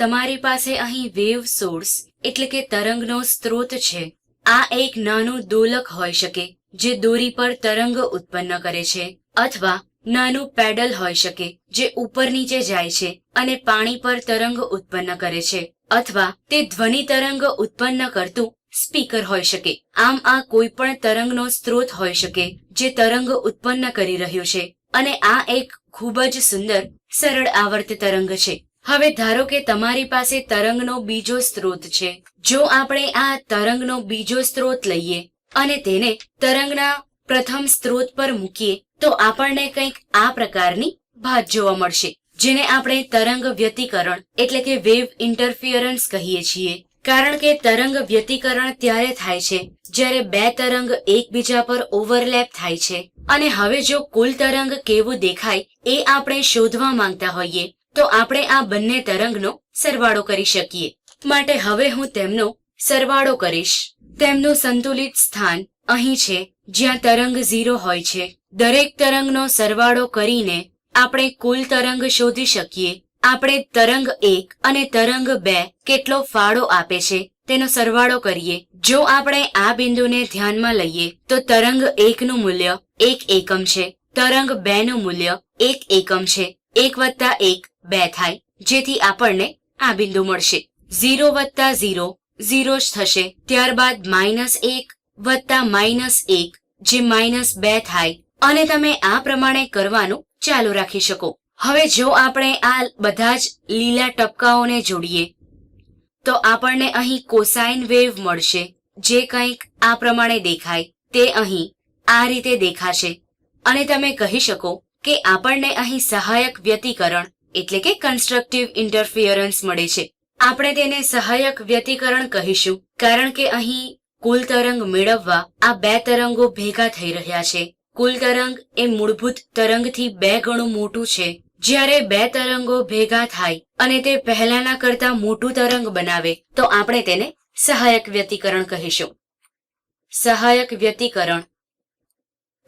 તમારી પાસે અહીં વેવ સોર્સ, એટલે કે તરંગનો સ્ત્રોત છે. આ એક નાનું દોલક હોઈ શકે, જે દોરી પર તરંગ ઉત્પન્ન કરે છે, અથવા નાનું પેડલ હોઈ શકે, જે ઉપર નીચે જાય છે અને પાણી પર તરંગ ઉત્પન્ન કરે છે, અથવા તે ધ્વનિ તરંગ ઉત્પન્ન કરતું સ્પીકર હોઈ શકે. આમ આ કોઈ પણ તરંગનો સ્ત્રોત હોઈ શકે, જે તરંગ ઉત્પન્ન કરી રહ્યું છે, અને આ એક ખૂબ જ સુંદર, સરળ આવર્ત તરંગ છે. હવે ધારો કે તમારી પાસે તરંગનો બીજો સ્ત્રોત છે. જો આપણે આ તરંગનો બીજો સ્ત્રોત લઈએ અને તેને તરંગના પ્રથમ સ્ત્રોત પર મૂકીએ, તો આપણને કંઈક આ પ્રકારની ભાત જોવા મળશે, જેને આપણે તરંગ વ્યતિકરણ એટલે કે વેવ ઇન્ટરફિયરન્સ કહીએ છીએ. કારણ કે તરંગ વ્યતિકરણ ત્યારે થાય છે, જ્યારે બે તરંગ એકબીજા પર ઓવરલેપ થાય છે. અને હવે જો કુલ તરંગ કેવું દેખાય, એ આપણે શોધવા માંગતા હોઈએ તો આપણે આ બંને તરંગનો સરવાળો કરી શકીએ. માટે હવે હું તેમનો સરવાળો કરીશ. તેમનું સંતુલિત સ્થાન અહીં છે, જ્યાં તરંગ ઝીરો હોય છે. દરેક તરંગનો સરવાળો કરીને આપણે કુલ તરંગ શોધી શકીએ. આપણે તરંગ એક અને તરંગ બે કેટલો ફાળો આપે છે, તેનો સરવાળો કરીએ. જો આપણે આ બિંદુને ધ્યાનમાં લઈએ, તો તરંગ એકનું મૂલ્ય એક એકમ છે. તરંગ બે નું મૂલ્ય એક એકમ છે. એક વત્તા એક બે થાય, જેથી આપણને આ બિંદુ મળશે. ઝીરો વત્તા ઝીરો ઝીરો જ થશે. ત્યારબાદ માઇનસ એક વત્તા માઇનસ એક, જે માઇનસ બે થાય, અને તમે આ પ્રમાણે કરવાનું ચાલુ રાખી શકો. હવે જો આપણે આ બધા જ લીલા ટપકાઓને જોડીએ, તો આપણને અહીં કોસાઇન વેવ મળશે, જે કંઈક આ પ્રમાણે દેખાય, તે અહીં આ રીતે દેખાશે. અને તમે કહી શકો કે આપણને અહીં સહાયક વ્યતિકરણ એટલે કે કન્સ્ટ્રક્ટિવ ઇન્ટરફિયરન્સ મળે છે. આપણે તેને સહાયક વ્યતિકરણ કહીશું, કારણ કે અહીં કુલ તરંગ મેળવવા આ બે તરંગો ભેગા થઈ રહ્યા છે. કુલ તરંગ એ મૂળભૂત તરંગથી બે ગણું મોટું છે. જ્યારે બે તરંગો ભેગા થાય અને તે પહેલાના કરતા મોટું તરંગ બનાવે, તો આપણે તેને સહાયક વ્યતિકરણ કહીશું. સહાયક વ્યતિકરણ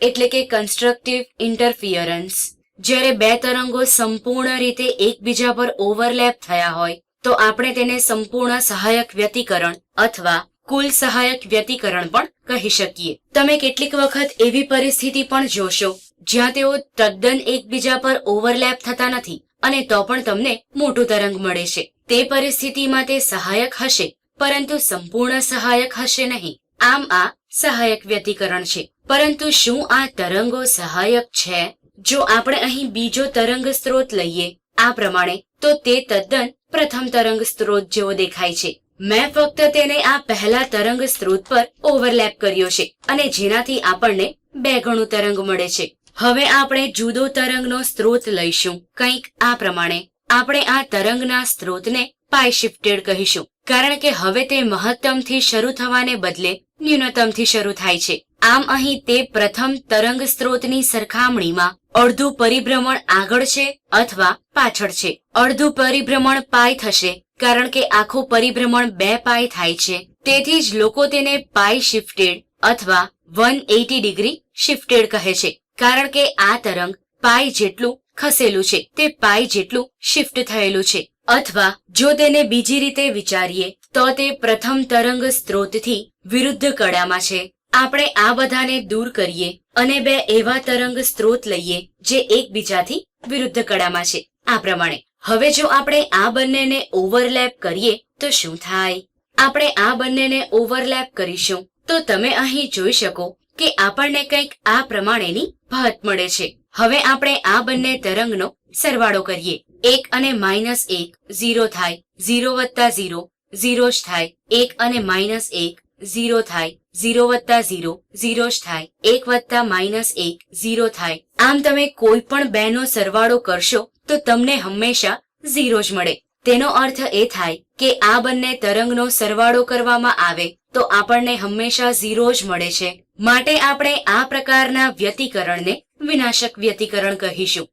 એટલે કે કન્સ્ટ્રક્ટિવ ઇન્ટરફિયરન્સ જ્યારે બે તરંગો સંપૂર્ણ રીતે એકબીજા પર ઓવરલેપ થયા હોય, તો આપણે તેને સંપૂર્ણ સહાયક વ્યતિકરણ અથવા કુલ સહાયક વ્યતિકરણ પણ કહી શકીએ. તમે કેટલીક વખત એવી પરિસ્થિતિ પણ જોશો, જ્યાં તેઓ તદ્દન એકબીજા પર ઓવરલેપ થતા નથી અને તો પણ તમને મોટું તરંગ મળે છે. તે પરિસ્થિતિમાં તે સહાયક હશે, પરંતુ સંપૂર્ણ સહાયક હશે નહીં. આમ આ સહાયક વ્યતિકરણ છે. પરંતુ શું આ તરંગો સહાયક છે? જો આપણે અહીં બીજો તરંગ સ્ત્રોત લઈએ, આ પ્રમાણે, તો તે તદ્દન પ્રથમ તરંગ સ્ત્રોત જેવો દેખાય છે. મેં ફક્ત તેને આ પહેલા તરંગ સ્ત્રોત પર ઓવરલેપ કર્યો છે, અને જેનાથી આપણને બે ગણું તરંગ મળે છે. હવે આપણે જુદો તરંગનો સ્ત્રોત લઈશું. કંઈક આ પ્રમાણે, આપણે આ તરંગના સ્ત્રોતને પાય શિફ્ટેડ કહીશું. કારણ કે હવે તે મહત્તમથી શરૂ થવાને બદલે ન્યૂનતમથી શરૂ થાય છે. આમ અહીં તે પ્રથમ તરંગ સ્ત્રોતની સરખામણીમાં અડધું પરિભ્રમણ આગળ છે અથવા પાછળ છે. અડધું પરિભ્રમણ પાય થશે, કારણ કે આખું પરિભ્રમણ બે પાય થાય છે. તેથી જ લોકો તેને પાય શિફ્ટેડ અથવા વન એટી ડિગ્રી શિફ્ટેડ કહે છે, કારણ કે આ તરંગ પાય જેટલું ખસેલું છે, તે પાય જેટલું શિફ્ટ થયેલું છે. અથવા જો તેને બીજી રીતે વિચારીએ, તો તે પ્રથમ તરંગ સ્ત્રોતથી વિરુદ્ધ કડામાં છે. આપણે આ બધાને દૂર કરીએ અને બે એવા તરંગ સ્ત્રોત લઈએ જે એકબીજાથી વિરુદ્ધ કડામાં છે. આ પ્રમાણે, હવે જો આપણે આ બંનેને ઓવરલેપ કરીએ, તો શું થાય? આપણે આ બંનેને ઓવરલેપ કરીશું, તો તમે અહીં જોઈ શકો કે આપણને કંઈક આ પ્રમાણેની ભાત મળે છે. હવે આપણે આ બંને તરંગનો સરવાળો કરીએ. એક અને માઇનસ એક, ઝીરો થાય. ઝીરો વત્તા ઝીરો ઝીરો જ થાય. એક અને માઇનસ એક ઝીરો થાય, ઝીરો વત્તા ઝીરો ઝીરો જ થાય, એક વત્તા માઇનસ એક, ઝીરો થાય. આમ તમે કોઈ પણ બે નો સરવાળો કરશો, તો તમને હંમેશા ઝીરો જ મળે. તેનો અર્થ એ થાય કે આ બંને તરંગનો સરવાળો કરવામાં આવે, તો આપણને હંમેશા ઝીરો જ મળે છે. માટે આપણે આ પ્રકારના વ્યતિકરણને વિનાશક વ્યતિકરણ કહીશું.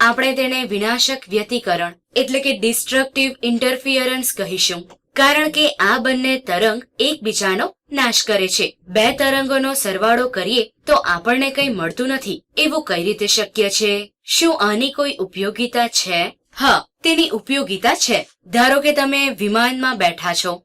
આપણે તેને વિનાશક વ્યતિકરણ, એટલે કે ડિસ્ટ્રક્ટિવ ઇન્ટરફિયરન્સ કહીશું. કારણ કે આ બંને તરંગ એકબીજાનો નાશ કરે છે. બે તરંગોનો સરવાળો કરીએ તો આપણને કંઈ મળતું નથી. એવું કઈ રીતે શક્ય છે? શું આની કોઈ ઉપયોગિતા છે? હા, તેની ઉપયોગિતા છે. ધારો કે તમે વિમાનમાં બેઠા છો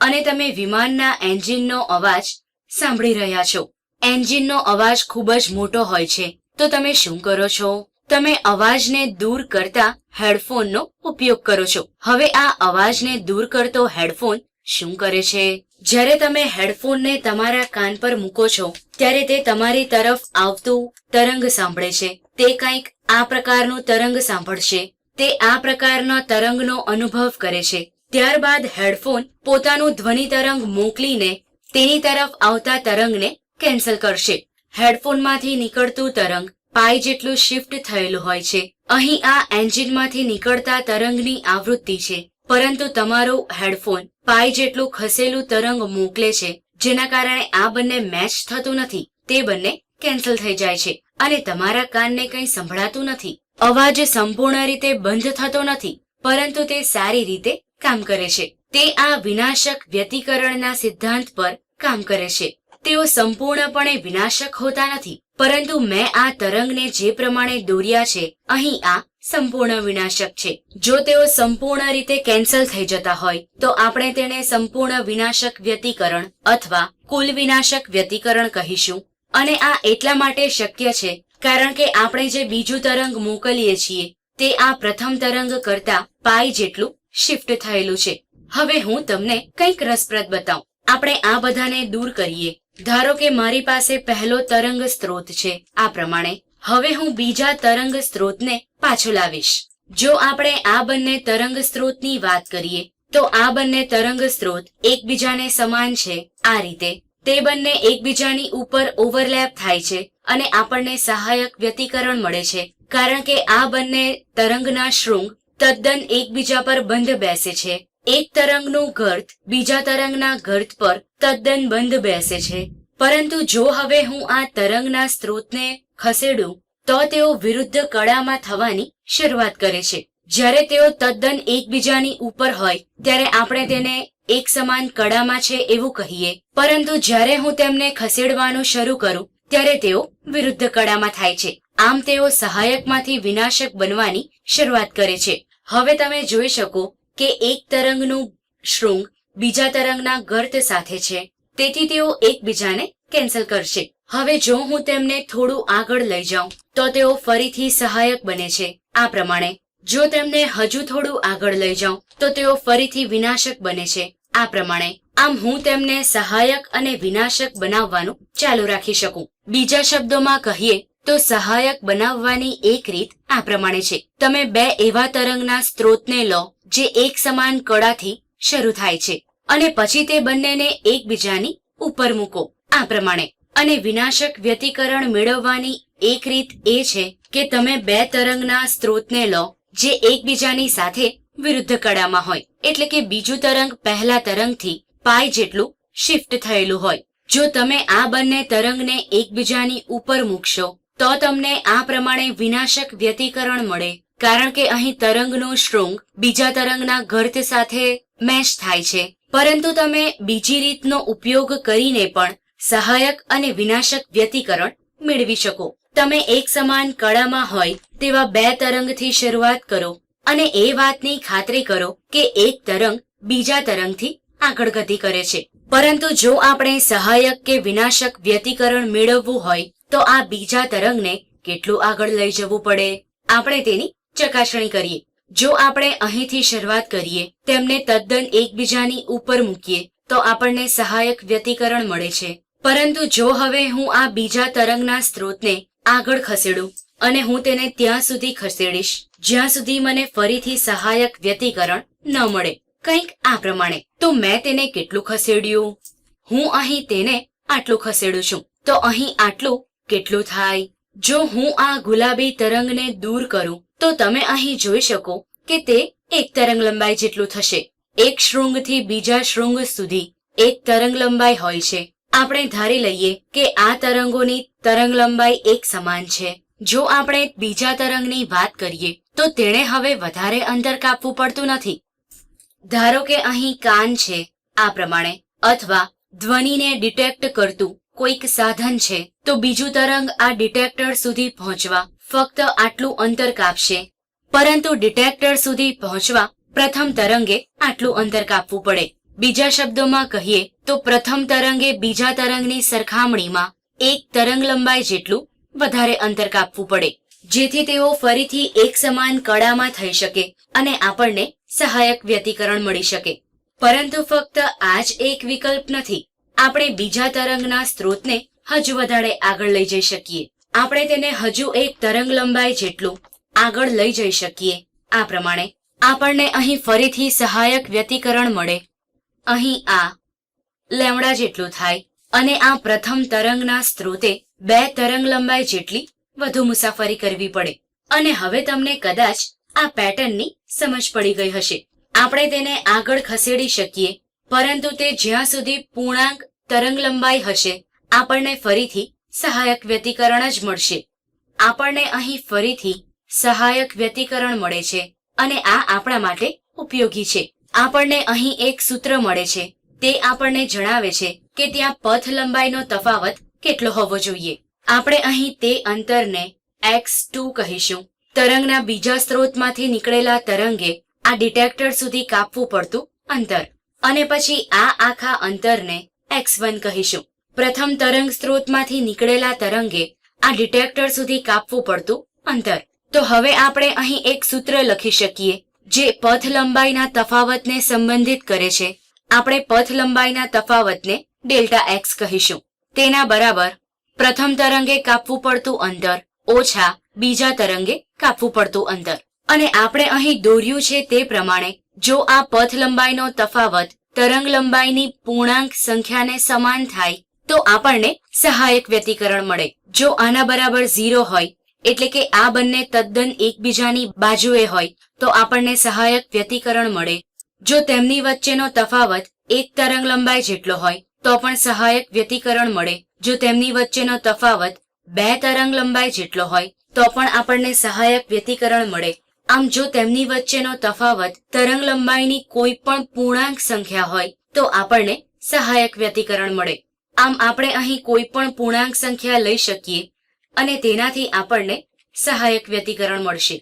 અને તમે વિમાનના એન્જિનનો અવાજ સાંભળી રહ્યા છો. એન્જિનનો અવાજ ખૂબ જ મોટો હોય છે. તો તમે શું કરો છો? તમે અવાજને દૂર કરતા હેડફોનનો ઉપયોગ કરો છો. હવે આ અવાજને દૂર કરતો હેડફોન શું કરે છે? જ્યારે તમે હેડફોનને તમારા કાન પર મૂકો છો, ત્યારે તે તમારી તરફ આવતું તરંગ સાંભળે છે. તે કંઈક આ પ્રકારનું તરંગ સાંભળશે. તે આ પ્રકારના તરંગનો અનુભવ કરે છે. ત્યારબાદ હેડફોન પોતાનું ધ્વનિ તરંગ મોકલીને તેની તરફ આવતા તરંગને કેન્સલ કરશે. હેડફોનમાંથી નીકળતું તરંગ પાઈ જેટલું શિફ્ટ થયેલું હોય છે. અહીં આ એન્જિનમાંથી નીકળતા તરંગની આવૃત્તિ છે. પરંતુ તમારું હેડફોન પાઈ જેટલું ખસેલું તરંગ મોકલે છે, જેના કારણે આ બંને મેચ થતું નથી. તે બંને કેન્સલ થઈ જાય છે. અને તમારા કાનને કંઈ સંભળાતું નથી. અવાજ સંપૂર્ણ રીતે બંધ થતો નથી, પરંતુ તે સારી રીતે કામ કરે છે. તે આ વિનાશક વ્યતિકરણના સિદ્ધાંત પર કામ કરે છે. તેઓ સંપૂર્ણપણે વિનાશક હોતા નથી. પરંતુ મેં આ તરંગને જે પ્રમાણે દોર્યા છે, અહીં આ સંપૂર્ણ વિનાશક છે. જો તેઓ સંપૂર્ણ રીતે કેન્સલ થઈ જતા હોય, તો આપણે તેને સંપૂર્ણ વિનાશક વ્યતિકરણ અથવા કુલ વિનાશક વ્યતિકરણ કહીશું. અને આ એટલા માટે શક્ય છે, કારણ કે આપણે જે બીજું તરંગ મોકલીએ છીએ, તે આ પ્રથમ તરંગ કરતા પાઈ જેટલું શિફ્ટ થયેલું છે. હવે હું તમને કંઈક રસપ્રદ બતાવું. આપણે આ બધાને દૂર કરીએ. ધારો કે મારી પાસે પહેલો તરંગ સ્ત્રોત છે, આ પ્રમાણે, હવે હું બીજા તરંગ સ્ત્રોતને પાછો લાવીશ. જો આપણે આ બંને તરંગ સ્ત્રોતની વાત કરીએ, તો આ બંને તરંગ સ્ત્રોત એકબીજાને સમાન છે, આ રીતે, તે બંને એકબીજાની ઉપર ઓવરલેપ થાય છે, અને આપણને સહાયક વ્યતિકરણ મળે છે, કારણ કે આ બંને તરંગના શૃંગ તદ્દન એકબીજા પર બંધ બેસે છે એક તરંગનું ગર્ત બીજા તરંગના ગર્ત પર તદ્દન બંધ બેસે છે. પરંતુ જો હવે હું આ તરંગના સ્ત્રોતને ખસેડું, તો તેઓ વિરુદ્ધ કળામાં થવાની શરૂઆત કરે છે. જ્યારે તેઓ તદ્દન એકબીજાની ઉપર હોય, ત્યારે આપણે તેને એક સમાન કળામાં છે એવું કહીએ. પરંતુ જ્યારે હું તેમને ખસેડવાનું શરૂ કરું, ત્યારે તેઓ વિરુદ્ધ કળામાં થાય છે. આમ તેઓ સહાયકમાંથી વિનાશક બનવાની શરૂઆત કરે છે. હવે તમે જોઈ શકો કે એક તરંગનું શૃંગ બીજા તરંગના ગર્ત સાથે છે. તેથી તેઓ એકબીજાને કેન્સલ કરશે. હવે જો હું તેમને થોડું આગળ લઈ જાઉં, તો તેઓ ફરીથી સહાયક બને છે. આ પ્રમાણે, જો તેમને હજુ થોડું આગળ લઈ જાઉં, તો તેઓ ફરીથી વિનાશક બને છે. આ પ્રમાણે, આમ હું તેમને સહાયક અને વિનાશક બનાવવાનું ચાલુ રાખી શકું. બીજા શબ્દોમાં કહીએ, તો સહાયક બનાવવાની એક રીત આ પ્રમાણે છે. તમે બે એવા તરંગના સ્ત્રોતને લો જે એક સમાન કળાથી શરૂ થાય છે. અને પછી તે બંનેને એકબીજાની ઉપર મૂકો. આ પ્રમાણે. અને વિનાશક વ્યતિકરણ મેળવવાની એક રીત એ છે કે તમે બે તરંગના સ્ત્રોતને લો, જે એકબીજાની સાથે વિરુદ્ધ કળામાં હોય. એટલે કે બીજું તરંગ પહેલા તરંગથી પાય જેટલું શિફ્ટ થયેલું હોય. જો તમે આ બંને તરંગને એકબીજાની ઉપર મૂકશો, તો તમને આ પ્રમાણે વિનાશક વ્યતિકરણ મળે. કારણ કે અહીં તરંગનું શૃંગ બીજા તરંગના ગર્ત સાથે મેચ થાય છે. પરંતુ તમે બીજી રીતનો ઉપયોગ કરીને પણ સહાયક અને વિનાશક વ્યતિકરણ મેળવી શકો. તમે એક સમાન કળામાં હોય તેવા બે તરંગથી શરૂઆત કરો અને એ વાતની ખાતરી કરો કે એક તરંગ બીજા તરંગથી આગળ ગતિ કરે છે. પરંતુ જો આપણે સહાયક કે વિનાશક વ્યતિકરણ મેળવવું હોય તો આ બીજા તરંગને કેટલું આગળ લઈ જવું પડે? આપણે તેની ચકાસણી કરીએ. જો આપણે અહીંથી શરૂઆત કરીએ, તેમને તદ્દન એકબીજાની ઉપર મૂકીએ, તો આપણને સહાયક વ્યતિકરણ મળે છે. પરંતુ જો હવે હું આ બીજા તરંગના સ્ત્રોતને આગળ ખસેડું, અને હું તેને ત્યાં સુધી ખસેડીશ, જ્યાં સુધી મને ફરીથી સહાયક વ્યતિકરણ ન મળે. કંઈક આ પ્રમાણે. તો મેં તેને કેટલું ખસેડ્યું? હું અહીં તેને આટલું ખસેડું છું. તો અહીં આટલું કેટલું થાય? જો હું આ ગુલાબી તરંગને દૂર કરું તો તમે અહીં જોઈ શકો કે તે એક તરંગ લંબાઈ જેટલું થશે. એક શૃંગથી બીજા શૃંગ સુધી એક તરંગ લંબાઈ હોય છે. આપણે ધારી લઈએ કે આ તરંગોની તરંગ લંબાઈ એક સમાન છે. જો આપણે બીજા તરંગની વાત કરીએ, તો તેણે હવે વધારે અંતર કાપવું પડતું નથી. ધારો કે અહીં કાન છે, આ પ્રમાણે, અથવા ધ્વનિને ડિટેક્ટ કરતું કોઈક સાધન છે, તો બીજું તરંગ આ ડિટેક્ટર સુધી પહોંચવા ફક્ત આટલું અંતર કાપશે. પરંતુ ડિટેક્ટર સુધી પહોંચવા પ્રથમ તરંગે આટલું અંતર કાપવું પડે. બીજા શબ્દોમાં કહીએ તો પ્રથમ તરંગે બીજા તરંગની સરખામણીમાં એક તરંગ લંબાઈ જેટલું વધારે અંતર કાપવું પડે. જેથી તેઓ ફરીથી એક સમાન કળામાં થઈ શકે અને આપણને સહાયક વ્યતિકરણ મળી શકે. પરંતુ ફક્ત આ જ એક વિકલ્પ નથી. આપણે બીજા તરંગના સ્ત્રોતને હજુ વધારે આગળ લઈ જઈ શકીએ. આપણે તેને હજુ એક તરંગ લંબાઈ જેટલું આગળ લઈ જઈ શકીએ. આ પ્રમાણે આપણને અહીં ફરીથી સહાયક વ્યતિકરણ મળે. અહીં આ લેમડા જેટલું થાય અને આ પ્રથમ તરંગના સ્ત્રોતે બે તરંગ લંબાઈ જેટલી વધુ મુસાફરી કરવી પડે. અને હવે તમને કદાચ આ પેટર્નની સમજ પડી ગઈ હશે. આપણે તેને આગળ ખસેડી શકીએ, પરંતુ તે જ્યાં સુધી પૂર્ણાંક તરંગ લંબાઈ હશે, આપણને ફરીથી સહાયક વ્યતિકરણ જ મળશે. આપણને અહીં ફરીથી સહાયક વ્યતિકરણ મળે છે અને આ આપણા માટે ઉપયોગી છે. આપણને અહીં એક સૂત્ર મળે છે. તે આપણને જણાવે છે કે ત્યાં પથ લંબાઈનો તફાવત કેટલો હોવો જોઈએ. આપણે અહીં તે અંતરને એક્સ ટુ કહીશું. તરંગના બીજા સ્ત્રોતમાંથી નીકળેલા તરંગે આ ડિટેક્ટર સુધી કાપવું પડતું અંતર. અને પછી આ આખા અંતરને એક્સ વન કહીશું. પ્રથમ તરંગ સ્ત્રોતમાંથી નીકળેલા તરંગે આ ડિટેક્ટર સુધી કાપવું પડતું અંતર. તો હવે આપણે અહીં એક સૂત્ર લખી શકીએ, જે પથ લંબાઈના તફાવતને સંબંધિત કરે છે. આપણે પથ લંબાઈના તફાવતને ડેલ્ટા એક્સ કહીશું. તેના બરાબર પ્રથમ તરંગે કાપવું પડતું અંતર, ઓછા બીજા તરંગે કાપવું પડતું અંતર. અને આપણે અહીં દોર્યું છે તે પ્રમાણે, જો આ પથ લંબાઈનો તફાવત તરંગ લંબાઈની પૂર્ણાંક સંખ્યાને સમાન થાય તો આપણને સહાયક વ્યતિકરણ મળે. જો આના બરાબર ઝીરો હોય, એટલે કે આ બંને તદ્દન એકબીજાની બાજુએ હોય, તો આપણને સહાયક વ્યતિકરણ મળે. જો તેમની વચ્ચેનો તફાવત એક તરંગ લંબાઈ જેટલો હોય, તો પણ સહાયક વ્યતિકરણ મળે. જો તેમની વચ્ચેનો તફાવત બે તરંગ લંબાઈ જેટલો હોય, તો પણ આપણને સહાયક વ્યતિકરણ મળે. આમ જો તેમની વચ્ચેનો તફાવત તરંગ લંબાઈની કોઈ પણ પૂર્ણાંક સંખ્યા હોય, તો આપણને સહાયક વ્યતિકરણ મળે. આમ આપણે અહીં કોઈ પણ પૂર્ણાંક સંખ્યા લઈ શકીએ અને તેનાથી આપણને સહાયક વ્યતિકરણ મળશે.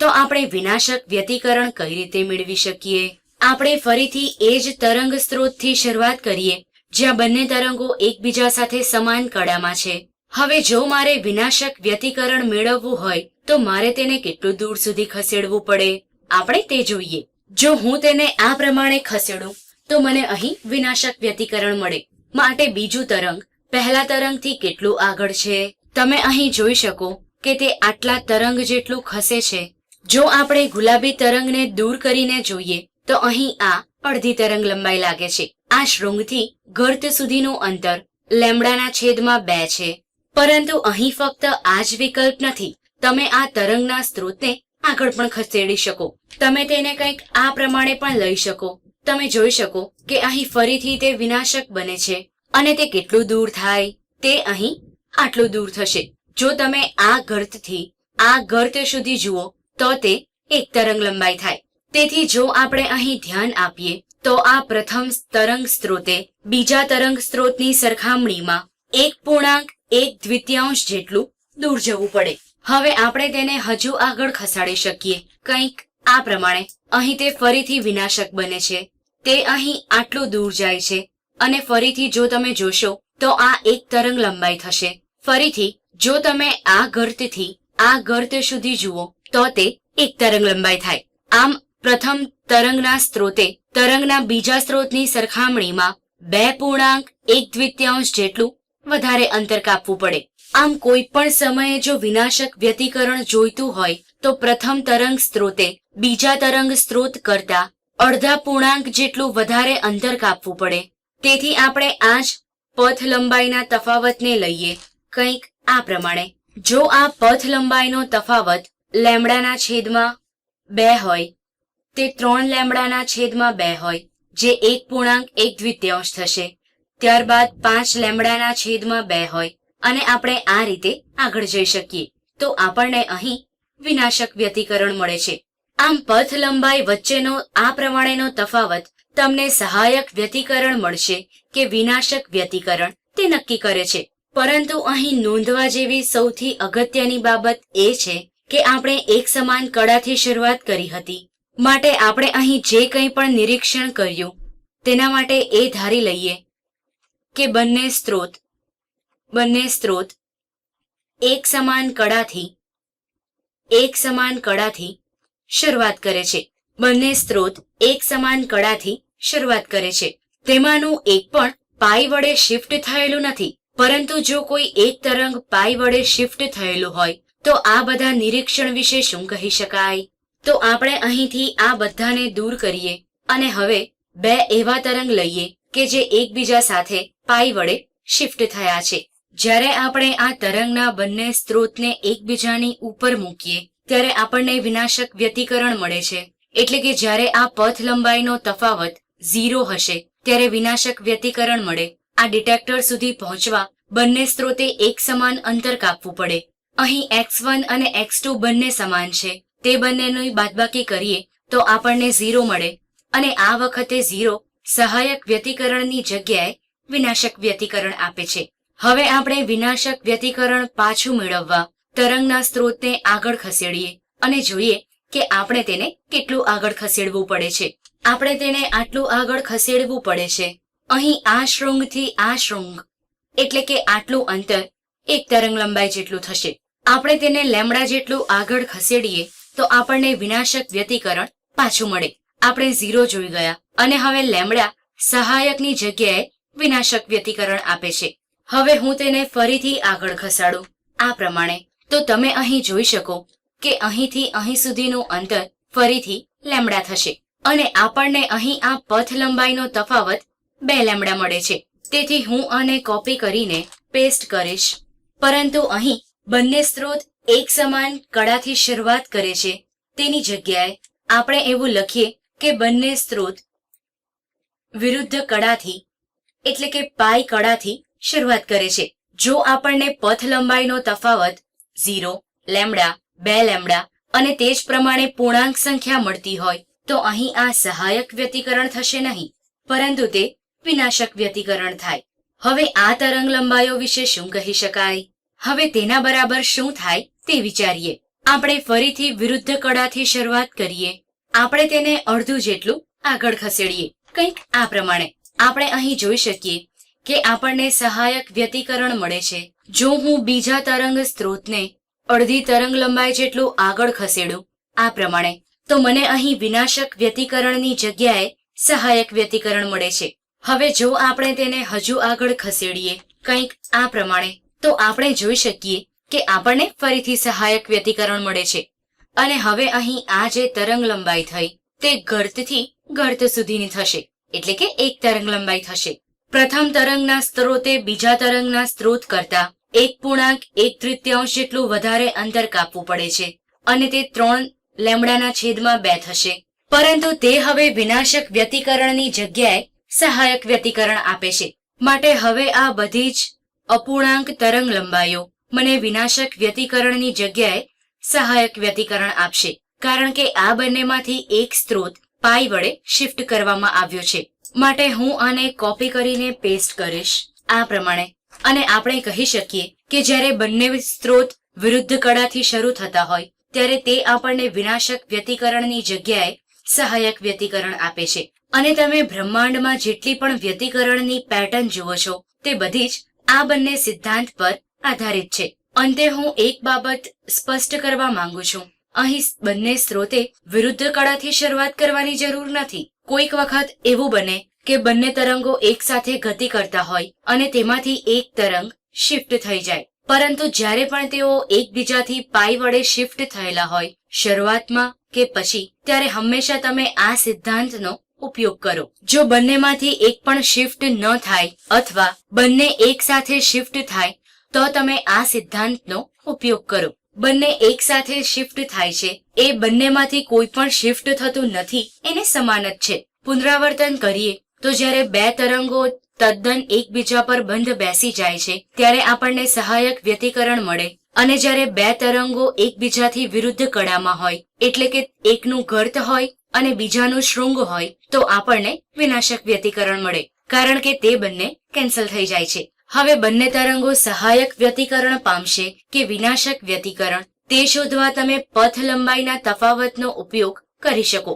તો આપણે વિનાશક વ્યતિકરણ કઈ રીતે મેળવી શકીએ? આપણે ફરીથી એ જ તરંગ સ્ત્રોતથી શરૂઆત કરીએ, જ્યાં બંને તરંગો એકબીજા સાથે સમાન કળામાં છે. હવે જો મારે વિનાશક વ્યતિકરણ મેળવવું હોય, તો મારે તેને કેટલું દૂર સુધી ખસેડવું પડે? આપણે તે જોઈએ. જો હું તેને આ પ્રમાણે ખસેડું, તો મને અહીં વિનાશક વ્યતિકરણ મળે. માટે બીજું તરંગ. પહેલા તરંગથી કેટલું આગળ છે? તમે અહીં જોઈ શકો કે તે આટલા તરંગ જેટલું ખસે છે. જો આપણે ગુલાબી તરંગને દૂર કરીને જોઈએ, તો અહીં આ અડધી તરંગ લંબાઈ લાગે છે. આ શૃંગથી ગર્ત સુધીનું અંતર લેમડાના છેદમાં બે છે. પરંતુ અહીં ફક્ત આ જ વિકલ્પ નથી. તમે આ તરંગના સ્ત્રોતને આગળ પણ ખસેડી શકો. તમે તેને કંઈક આ પ્રમાણે પણ લઈ શકો. તમે જોઈ શકો કે અહીં ફરીથી તે વિનાશક બને છે અને તે કેટલું દૂર થાય તે અહીં આટલું દૂર થશે. જો તમે આ ગર્તથી, આ ગર્ત સુધી જુઓ, તો તે એક તરંગ લંબાઈ થાય. તેથી જો આપણે અહીં ધ્યાન આપીએ, તો આ પ્રથમ તરંગ સ્ત્રોતે બીજા તરંગ સ્ત્રોતની સરખામણીમાં એક પૂર્ણાંક, એક દ્વિતીયાંશ જેટલું દૂર જવું પડે. હવે આપણે તેને હજુ આગળ ખસાડી શકીએ. કંઈક આ પ્રમાણે, અહીં તે ફરીથી વિનાશક બને છે. તે અહીં આટલું દૂર જાય છે. અને ફરીથી જો તમે જોશો, તો આ એક તરંગ લંબાઈ થશે. ફરીથી, જો તમે આ ગર્તથી, આ ગર્ત સુધી જુઓ, તો તે એક તરંગ લંબાઈ થાય. આમ, પ્રથમ તરંગના સ્ત્રોતે, તરંગના બીજા સ્ત્રોતની સરખામણીમાં બે પૂર્ણાંક એક દ્વિતીયાંશ જેટલું વધારે અંતર કાપવું પડે. આમ, કોઈ પણ સમયે જો વિનાશક વ્યતિકરણ જોઈતું હોય, તો પ્રથમ તરંગ સ્ત્રોતે બીજા તરંગ સ્ત્રોત કરતા અડધા પૂર્ણાંક જેટલું વધારે અંતર કાપવું પડે. તેથી આપણે આ જ પથ લંબાઈના તફાવતને લઈએ કંઈક આ પ્રમાણે. જો આ પથ લંબાઈનો તફાવત લેમડાના છેદમાં બે હોય, તે ત્રણ લેમડાના છેદમાં બે હોય, જે એક પૂર્ણાંક એક દ્વિતીયાંશ થશે, ત્યારબાદ પાંચ લેમડાના છેદમાં બે હોય, અને આપણે આ રીતે આગળ જઈ શકીએ. તો આપણને અહીં વિનાશક વ્યતિકરણ મળે છે. આમ પથ લંબાઈ વચ્ચેનો આ પ્રમાણેનો તફાવત તમને સહાયક વ્યતિકરણ મળશે કે વિનાશક વ્યતિકરણ તે નક્કી કરે છે. પરંતુ અહીં નોંધવા જેવી સૌથી અગત્યની બાબત એ છે કે આપણે એક સમાન કળાથી શરૂઆત કરી હતી. માટે આપણે અહીં જે કંઈ પણ નિરીક્ષણ કર્યું, તેના માટે એ ધારી લઈએ કે બંને સ્ત્રોત બંને સ્ત્રોત એક સમાન કળાથી, એક સમાન કળાથી શરૂઆત કરે છે. બંને સ્ત્રોત એક સમાન કળાથી શરૂઆત કરે છે. તેમાંનું એક પણ પાઈ વડે શિફ્ટ થયેલું નથી, પરંતુ જો કોઈ એક તરંગ પાઈ વડે શિફ્ટ થયેલું હોય, તો આ બધા નિરીક્ષણ વિશે શું કહી શકાય? તો આપણે અહીંથી આ બધાને દૂર કરીએ અને હવે બે એવા તરંગ લઈએ કે જે એકબીજા સાથે પાઈ વડે શિફ્ટ થયા છે. જ્યારે આપણે આ તરંગના બંને સ્ત્રોતને એકબીજાની ઉપર મૂકીએ ત્યારે આપણને વિનાશક વ્યતિકરણ મળે છે. એટલે કે જ્યારે આ પથ લંબાઈનો તફાવત ઝીરો હશે, ત્યારે વિનાશક વ્યતિકરણ મળે. આ ડિટેક્ટર સુધી પહોંચવા બંને સ્ત્રોતે એક સમાન અંતર કાપવું પડે. અહીં એક્સ વન અને એક્સ ટુ બંને સમાન છે. તે બંનેની બાદબાકી કરીએ તો આપણને ઝીરો મળે. અને આ વખતે ઝીરો સહાયક વ્યતિકરણની જગ્યાએ વિનાશક વ્યતિકરણ આપે છે. હવે આપણે વિનાશક વ્યતિકરણ પાછું મેળવવા તરંગના સ્ત્રોતને આગળ ખસેડીએ અને જોઈએ કે આપણે તેને કેટલું આગળ ખસેડવું પડે છે. આપણે તેને આટલું આગળ ખસેડવું પડે છે. અહીં આ શૃંગથી આ શૃંગ, એટલે કે આટલું અંતર એક તરંગ લંબાઈ જેટલું થશે. આપણે તેને લેમડા જેટલું આગળ ખસેડીએ તો આપણને વિનાશક વ્યતિકરણ પાછું મળે. આપણે ઝીરો જોઈ ગયા અને હવે લેમડા સહાયકની જગ્યાએ વિનાશક વ્યતિકરણ આપે છે. હવે હું તેને ફરીથી આગળ ખસાડું. આ પ્રમાણે તો તમે અહીં જોઈ શકો કે અહીંથી અહીં સુધીનું અંતર ફરીથી લેમડા થશે. અને આપણને અહીં આ પથ લંબાઈનો તફાવત બે લેમડા મળે છે. તેથી હું આને કોપી કરીને પેસ્ટ કરીશ. પરંતુ અહીં બંને સ્ત્રોત એક સમાન કળાથી શરૂઆત કરે છે. તેની જગ્યાએ આપણે એવું લખીએ કે બંને સ્ત્રોત વિરુદ્ધ કળાથી, એટલે કે પાઈ કળાથી શરૂઆત કરે છે. જો આપણને પથ લંબાઈનો તફાવત ઝીરો, લેમડા, બે લેમડા અને તે જ પ્રમાણે પૂર્ણાંક સંખ્યા મળતી હોય, તો અહીં આ સહાયક વ્યતિકરણ થશે નહીં, પરંતુ તે વિનાશક વ્યતિકરણ થાય. હવે આ તરંગ લંબાઈઓ વિશે શું કહી શકાય? હવે તેના બરાબર શું થાય તે વિચારીએ. આપણે ફરીથી વિરુદ્ધ કળાથી શરૂઆત કરીએ. આપણે તેને અડધું જેટલું આગળ ખસેડીએ. કંઈક આ પ્રમાણે. આપણે અહીં જોઈ શકીએ કે આપણને સહાયક વ્યતિકરણ મળે છે. જો હું બીજા તરંગ સ્ત્રોતને અડધી તરંગ લંબાઈ જેટલું આગળ ખસેડું, આ પ્રમાણે, તો મને અહીં વિનાશક વ્યતિકરણની જગ્યાએ સહાયક વ્યતિકરણ મળે છે. હવે જો આપણે તેને હજુ આગળ ખસેડીએ કંઈક આ પ્રમાણે, તો આપણે જોઈ શકીએ કે આપણને ફરીથી સહાયક વ્યતિકરણ મળે છે. અને હવે અહીં આ જે તરંગ લંબાઈ થઈ, તે ગર્તથી ગર્ત સુધીની થશે, એટલે કે એક તરંગ લંબાઈ થશે. પ્રથમ તરંગના સ્ત્રોતે બીજા તરંગના સ્ત્રોત કરતા એક પૂર્ણાંક એક તૃતીયાંશ જેટલું વધારે અંતર કાપવું પડે છે અને તે ત્રણ લેમડાના છેદમાં બે થશે. પરંતુ તે હવે વિનાશક વ્યતિકરણની જગ્યાએ સહાયક વ્યતિકરણ આપે છે. માટે હવે આ બધી જ અપૂર્ણાંક તરંગ લંબાઈઓ મને વિનાશક વ્યતિકરણની જગ્યાએ સહાયક વ્યતિકરણ આપશે. કારણ કે આ બંનેમાંથી એક સ્ત્રોત પાઈ વડે શિફ્ટ કરવામાં આવ્યો છે. માટે હું આને કોપી કરીને પેસ્ટ કરીશ, આ પ્રમાણે. અને આપણે કહી શકીએ કે જ્યારે બંને સ્ત્રોત વિરુદ્ધ કળાથી શરૂ થતા હોય, ત્યારે તે આપણને વિનાશક વ્યતિકરણની જગ્યાએ સહાયક વ્યતિકરણ આપે છે. અને તમે બ્રહ્માંડમાં જેટલી પણ વ્યતિકરણની પેટર્ન જુઓ છો, તે બધી જ આ બંને સિદ્ધાંત પર આધારિત છે. અંતે હું એક બાબત સ્પષ્ટ કરવા માંગુ છું. અહીં બંને સ્ત્રોતે વિરુદ્ધ કળાથી શરૂઆત કરવાની જરૂર નથી. કોઈક વખત એવું બને કે બંને તરંગો એકસાથે ગતિ કરતા હોય અને તેમાંથી એક તરંગ શિફ્ટ થઈ જાય. પરંતુ જ્યારે પણ તેઓ એકબીજાથી પાઈ વડે શિફ્ટ થયેલા હોય, શરૂઆતમાં કે પછી, ત્યારે હંમેશા તમે આ સિદ્ધાંતનો ઉપયોગ કરો. જો બંનેમાંથી એક પણ શિફ્ટ ન થાય અથવા બંને એકસાથે શિફ્ટ થાય, તો તમે આ સિદ્ધાંતનો ઉપયોગ કરો. બંને એક સાથે શિફ્ટ થાય છે. એ બંનેમાંથી કોઈ પણ શિફ્ટ થતું નથી. એને સમાન જ છે. પુનરાવર્તન કરીએ, તો જ્યારે બે તરંગો તદ્દન એકબીજા પર બંધ બેસી જાય છે, ત્યારે આપણને સહાયક વ્યતિકરણ મળે. અને જ્યારે બે તરંગો એકબીજાથી વિરુદ્ધ કળામાં હોય, એટલે કે એકનું ગર્ત હોય અને બીજાનું શૃંગ હોય, તો આપણને વિનાશક વ્યતિકરણ મળે. કારણ કે તે બંને કેન્સલ થઈ જાય છે. હવે બંને તરંગો સહાયક વ્યતિકરણ પામશે કે વિનાશક વ્યતિકરણ તે શોધવા તમે પથ લંબાઈના તફાવતનો ઉપયોગ કરી શકો.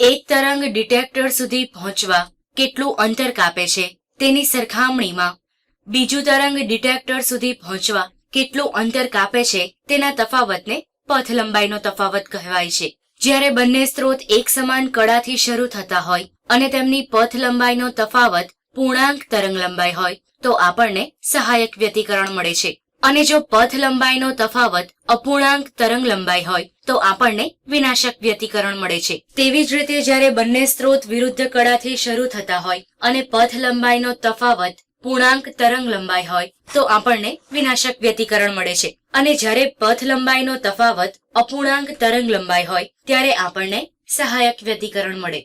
એક તરંગ ડિટેક્ટર સુધી પહોંચવા કેટલું અંતર કાપે છે તેની સરખામણીમાં બીજું તરંગ ડિટેક્ટર સુધી પહોંચવા કેટલું અંતર કાપે છે તેના તફાવતને પથ લંબાઈનો તફાવત કહેવાય છે. જ્યારે બંને સ્ત્રોત એક સમાન કડાથી શરૂ થતા હોય અને તેમની પથ લંબાઈનો તફાવત પૂર્ણાંક તરંગ લંબાઈ હોય તો આપણને સહાયક વ્યતિકરણ મળે છે. અને જો પથ લંબાઈનો તફાવત અપૂર્ણાંક તરંગ લંબાઈ હોય, તો આપણને વિનાશક વ્યતિકરણ મળે છે. તેવી જ રીતે જ્યારે બંને સ્ત્રોત વિરુદ્ધ કળાથી શરૂ થતા હોય અને પથ લંબાઈનો તફાવત પૂર્ણાંક તરંગ લંબાઈ હોય, તો આપણને વિનાશક વ્યતિકરણ મળે છે. અને જ્યારે પથ લંબાઈનો તફાવત અપૂર્ણાંક તરંગ લંબાઈ હોય, ત્યારે આપણને સહાયક વ્યતિકરણ મળે.